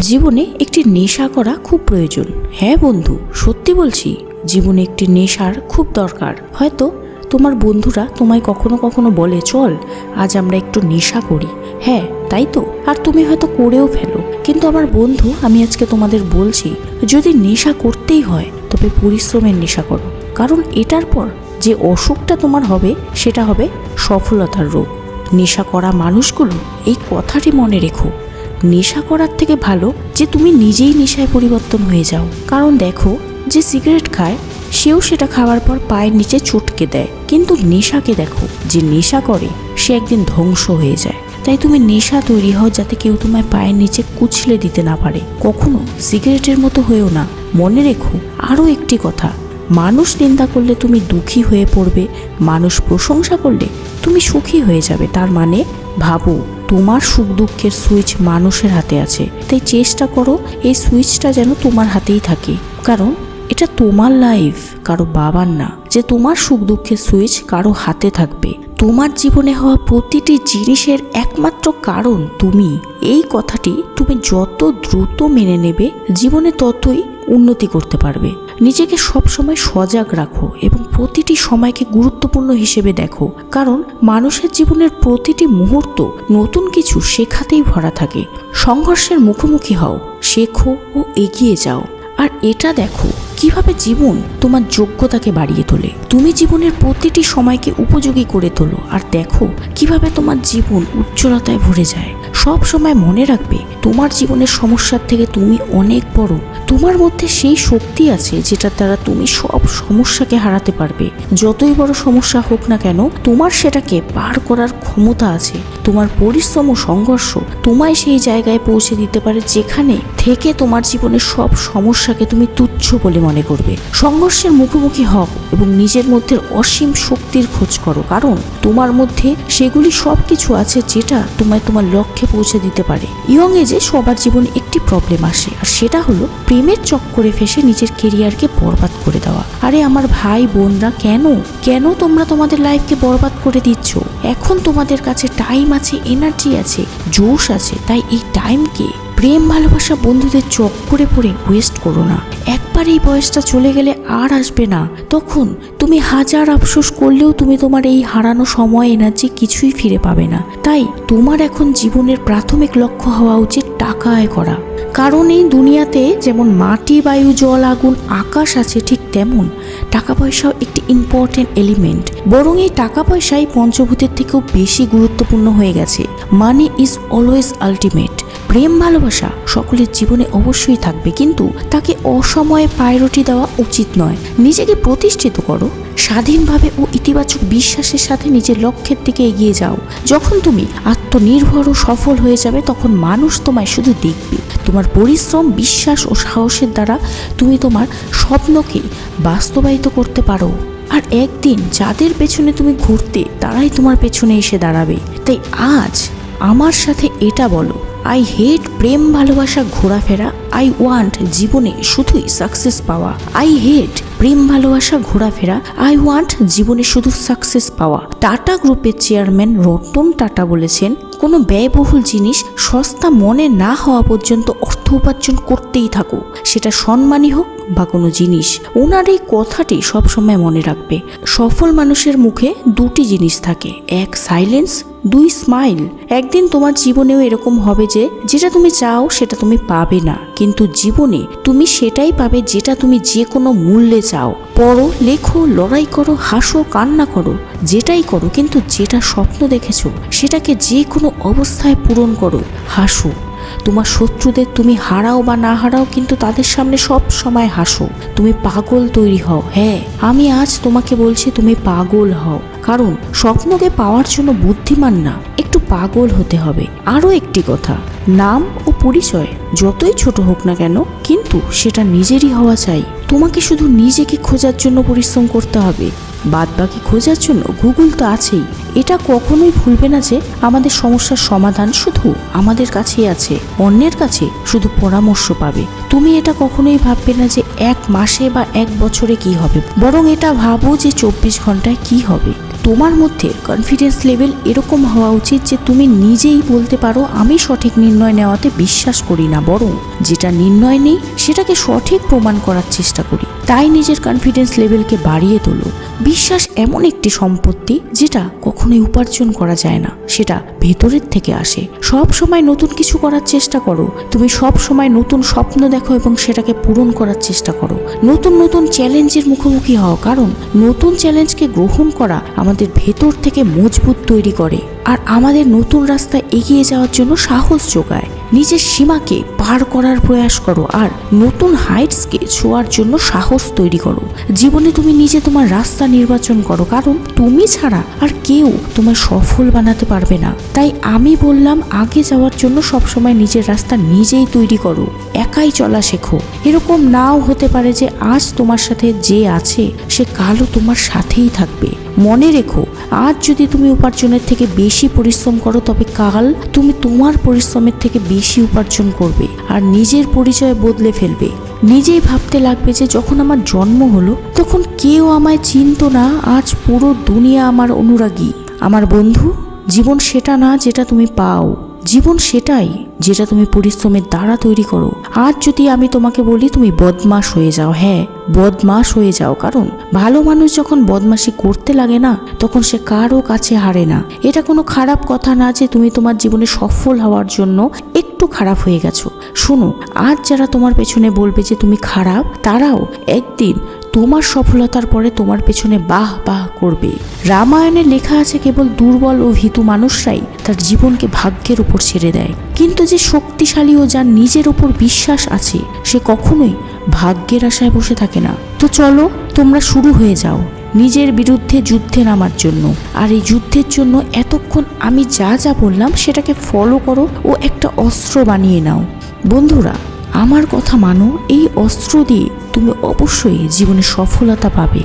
জীবনে একটি নেশা করা খুব প্রয়োজন। হ্যাঁ বন্ধু, সত্যি বলছি, জীবনে একটি নেশার খুব দরকার। হয়তো তোমার বন্ধুরা তোমায় কখনো কখনো বলে, চল, আজ আমরা একটু নেশা করি। হ্যাঁ তাই তো? আর তুমি হয়তো করেও ফেলো। কিন্তু আমার বন্ধু, আমি আজকে তোমাদের বলছি, যদি নেশা করতেই হয়, তবে পরিশ্রমের নেশা করো। কারণ এটার পর যে অসুখটা তোমার হবে, সেটা হবে সফলতার রোগ। নেশা করা মানুষগুলো এই কথাটি মনে রেখো। নেশা করার থেকে ভালো যে তুমি নিজেই নেশায় পরিবর্তন হয়ে যাও। কারণ দেখো, যে সিগারেট খায়, সেও সেটা খাওয়ার পর পায়ের নিচে চটকে দেয়। কিন্তু নেশাকে দেখো, যে নেশা করে, সে একদিন ধ্বংস হয়ে যায়। তাই তুমি নেশা তৈরি হও যাতে কেউ তোমায় পায়ের নিচে কুচলে দিতে না পারে। কখনো সিগারেটের মতো হয়েও না। মনে রেখো, আরও একটি কথা মানুষ নিন্দা করলে তুমি দুঃখী হয়ে পড়বে, মানুষ প্রশংসা করলে তুমি সুখী হয়ে যাবে। তার মানে ভাবো, তোমার সুখ দুঃখের সুইচ মানুষের হাতে আছে। তাই চেষ্টা করো, এই সুইচটা যেন তোমার হাতেই থাকে। কারণ, এটা তোমার লাইফ কারও বাবার না। যে তোমার সুখ দুঃখের সুইচ কারও হাতে থাকবে। তোমার জীবনে হওয়া প্রতিটি জিনিসের একমাত্র কারণ তুমি। এই কথাটি তুমি যত দ্রুত মেনে নেবে, জীবনে ততই উন্নতি করতে পারবে। নিজেকে সবসময় সজাগ রাখো এবং প্রতিটি সময়কে গুরুত্বপূর্ণ হিসেবে দেখো। কারণ মানুষের জীবনের প্রতিটি মুহূর্ত নতুন কিছু শেখাতেই ভরা থাকে। সংঘর্ষের মুখোমুখি হও, শেখো ও এগিয়ে যাও। আর এটা দেখো, কীভাবে জীবন তোমার যোগ্যতাকে বাড়িয়ে তোলে। তুমি জীবনের প্রতিটি সময়কে উপযোগী করে তোলো আর দেখো কীভাবে তোমার জীবন উজ্জ্বলতায় ভরে যায়। সব সময় মনে রাখবে তোমার জীবনের সমস্যার থেকে তুমি অনেক বড়। তোমার মধ্যে সেই শক্তি আছে যেটার দ্বারা তুমি সব সমস্যাকে হারাতে পারবে। যতই বড় সমস্যা হোক না কেন, তোমার সেটাকে পার করার ক্ষমতা আছে। তোমার পরিশ্রম ও সংঘর্ষ তোমায় সেই জায়গায় পৌঁছে দিতে পারে যেখানে থেকে তোমার জীবনের সব সমস্যাকে তুমি তুচ্ছ বলে মনে করবে। সংঘর্ষের মুখোমুখি হও এবং নিজের মধ্যে অসীম শক্তির খোঁজ করো। কারণ তোমার মধ্যে সেগুলি সব কিছু আছে যেটা তোমায় তোমার লক্ষ্যে পৌঁছে দিতে পারে। ইয়ং এজে সবার জীবনে একটি প্রবলেম আসে, আর সেটা হলো প্রেমের চক্করে ফেসে নিজের কেরিয়ারকে বরবাদ করে দেওয়া। আরে আমার ভাই, বোনরা, কেন? কেন তোমরা তোমাদের লাইফকে বরবাদ করে দিচ্ছ? এখন তোমাদের কাছে টাইম আছে এনার্জি আছে, জোশ আছে, তাই এই টাইমকে প্রেম ভালোবাসা বন্ধুদের চক্করে পড়ে ওয়েস্ট করো না। একবার এই বয়সটা চলে গেলে আর আসবে না। তখন তুমি হাজার আফসোস করলেও তুমি তোমার এই হারানো সময় এনার্জি কিছুই ফিরে পাবে না। তাই তোমার এখন জীবনের প্রাথমিক লক্ষ্য হওয়া উচিত টাকা আয় করা। কারণ এই দুনিয়াতে যেমন মাটি, বায়ু, জল, আগুন, আকাশ আছে ঠিক তেমন। টাকা পয়সাও একটি ইম্পর্টেন্ট এলিমেন্ট বরং এই টাকা পয়সাই পঞ্চভূতের থেকেও বেশি গুরুত্বপূর্ণ হয়ে গেছে। মানি ইজ অলওয়েজ আলটিমেট প্রেম ভালোবাসা সকলের জীবনে অবশ্যই থাকবে, কিন্তু তাকে অসময়ে প্রায়োরিটি দেওয়া উচিত নয়। নিজেকে প্রতিষ্ঠিত করো, স্বাধীনভাবে ও ইতিবাচক বিশ্বাসের সাথে নিজের লক্ষ্যের দিকে এগিয়ে যাও। যখন তুমি আত্মনির্ভর ও সফল হয়ে যাবে, তখন মানুষ তোমায় শুধু দেখবে। তোমার পরিশ্রম, বিশ্বাস ও সাহসের দ্বারা তুমি তোমার স্বপ্নকে বাস্তবায়িত করতে পারো। আর একদিন যাদের পেছনে তুমি ঘুরতে, তারাই তোমার পেছনে এসে দাঁড়াবে। তাই আজ আমার সাথে এটা বলো। আই হেট প্রেম ভালোবাসা ঘোরাফেরা। আই ওয়ান্ট জীবনে শুধুই সাকসেস পাওয়া। আই হেট প্রেম ভালোবাসা ঘোরাফেরা। আই ওয়ান্ট জীবনে শুধু সাকসেস পাওয়া। টাটা গ্রুপের চেয়ারম্যান রতন টাটা বলেছেন কোনো ব্যয়বহুল জিনিস সস্তা মনে না হওয়া পর্যন্ত অর্থ উপার্জন করতেই থাকো সেটা সম্মানই হোক বা কোনো জিনিস। ওনার এই কথাটি সবসময় মনে রাখবে। সফল মানুষের মুখে দুটি জিনিস থাকে, এক সাইলেন্স, দুই স্মাইল। একদিন তোমার জীবনেও এরকম হবে যে, যেটা তুমি চাও সেটা তুমি পাবে না, কিন্তু জীবনে তুমি সেটাই পাবে যেটা তুমি যে কোনো মূল্যে চাও। পড়ো, লেখো, লড়াই করো, হাসো, কান্না করো, যেটাই করো, কিন্তু যেটা স্বপ্ন দেখেছ, সেটাকে যে কোনো অবস্থায় পূরণ করো হাসো। তোমার শত্রুদের তুমি হারাও বা না হারাও কিন্তু তাদের সামনে সব সময় হাসো। তুমি পাগল তৈরি হও। হ্যাঁ আমি আজ তোমাকে বলছি তুমি পাগল হও। কারণ স্বপ্নকে পাওয়ার জন্য বুদ্ধিমান না, একটু পাগল হতে হবে। আরও একটি কথা, নাম ও পরিচয় যতই ছোট হোক না কেন, কিন্তু সেটা নিজেরই হওয়া চাই। তোমাকে শুধু নিজেকে খোঁজার জন্য পরিশ্রম করতে হবে। বাদ বাকি খোঁজার জন্য গুগল তো আছেই। এটা কখনোই ভুলবে না যে আমাদের সমস্যার সমাধান শুধু আমাদের কাছেই আছে, অন্যের কাছে শুধু পরামর্শ পাবে। তুমি এটা কখনোই ভাববে না যে এক মাসে বা এক বছরে কি হবে, বরং এটা ভাবো যে চব্বিশ ঘন্টায় কি হবে। তোমার মধ্যে কনফিডেন্স লেভেল এরকম হওয়া উচিত যে তুমি নিজেই বলতে পারো, আমি সঠিক নির্ণয় নেওয়াতে বিশ্বাস করি না। বরং যেটা নির্ণয় নেই, সেটাকে সঠিক প্রমাণ করার চেষ্টা করি। তাই নিজের কনফিডেন্স লেভেলকে বাড়িয়ে তোলো। বিশ্বাস এমন একটি সম্পত্তি যেটা কখনোই উপার্জন করা যায় না, সেটা ভেতরের থেকে আসে। সব সময় নতুন কিছু করার চেষ্টা করো। তুমি সব সময় নতুন স্বপ্ন দেখো এবং সেটাকে পূরণ করার চেষ্টা করো। নতুন নতুন চ্যালেঞ্জের মুখোমুখি হও, কারণ নতুন চ্যালেঞ্জকে গ্রহণ করা আমাদের ভেতর থেকে মজবুত তৈরি করে। আর আমাদের নতুন রাস্তা এগিয়ে যাওয়ার জন্য সাহস যোগায়। নিজের সীমাকে পার করার প্রয়াস করো আর নতুন হাইটসকে ছোঁয়ার জন্য সাহস তৈরি করো। জীবনে তুমি নিজে তোমার রাস্তা নির্বাচন করো, কারণ তুমি ছাড়া আর কেউ তোমার সফল বানাতে পারবে না। তাই আমি বললাম, আগে যাওয়ার জন্য সবসময় নিজের রাস্তা নিজেই তৈরি করো, একাই চলা শেখো। এরকম নাও হতে পারে যে আজ তোমার সাথে যে আছে, সে কালও তোমার সাথেই থাকবে। মনে রেখো, আজ যদি তুমি উপার্জনের থেকে বেশি পরিশ্রম করো, তবে কাল তুমি তোমার পরিশ্রমের থেকে বেশি উপার্জন করবে আর নিজের পরিচয় বদলে ফেলবে। নিজেই ভাবতে লাগবে যে যখন আমার জন্ম হলো, তখন কেউ আমায় চিনত না, আজ পুরো দুনিয়া আমার অনুরাগী। আমার বন্ধু, জীবন সেটা না যেটা তুমি পাও। জীবন সেটাই যেটা তুমি পরিশ্রমের দ্বারা তৈরি করো। আজ যদি আমি তোমাকে বলি, তুমি বদমাস হয়ে যাও। হ্যাঁ বদমাস হয়ে যাও। কারণ ভালো মানুষ যখন বদমাশি করতে লাগে না, তখন সে কারও কাছে হারে না। এটা কোনো খারাপ কথা না যে তুমি তোমার জীবনে সফল হওয়ার জন্য একটু খারাপ হয়ে গেছো। শোনো আজ যারা তোমার পেছনে বলবে যে তুমি খারাপ, তারাও একদিন তোমার সফলতার পরে তোমার পেছনে বাহ বাহ করবে। রামায়ণে লেখা আছে কেবল দুর্বল ও ভীতু মানুষরাই তার জীবনকে ভাগ্যের উপর ছেড়ে দেয়। কিন্তু যে শক্তিশালী ও যার নিজের উপর বিশ্বাস আছে, সে কখনোই ভাগ্যের আশায় বসে থাকে না। তো চলো, তোমরা শুরু হয়ে যাও নিজের বিরুদ্ধে যুদ্ধে নামার জন্য। আর এই যুদ্ধের জন্য এতক্ষণ আমি যা যা বললাম সেটাকে ফলো করো ও একটা অস্ত্র বানিয়ে নাও। বন্ধুরা, আমার কথা মানো, এই অস্ত্র দিয়ে তুমি অবশ্যই জীবনে সফলতা পাবে।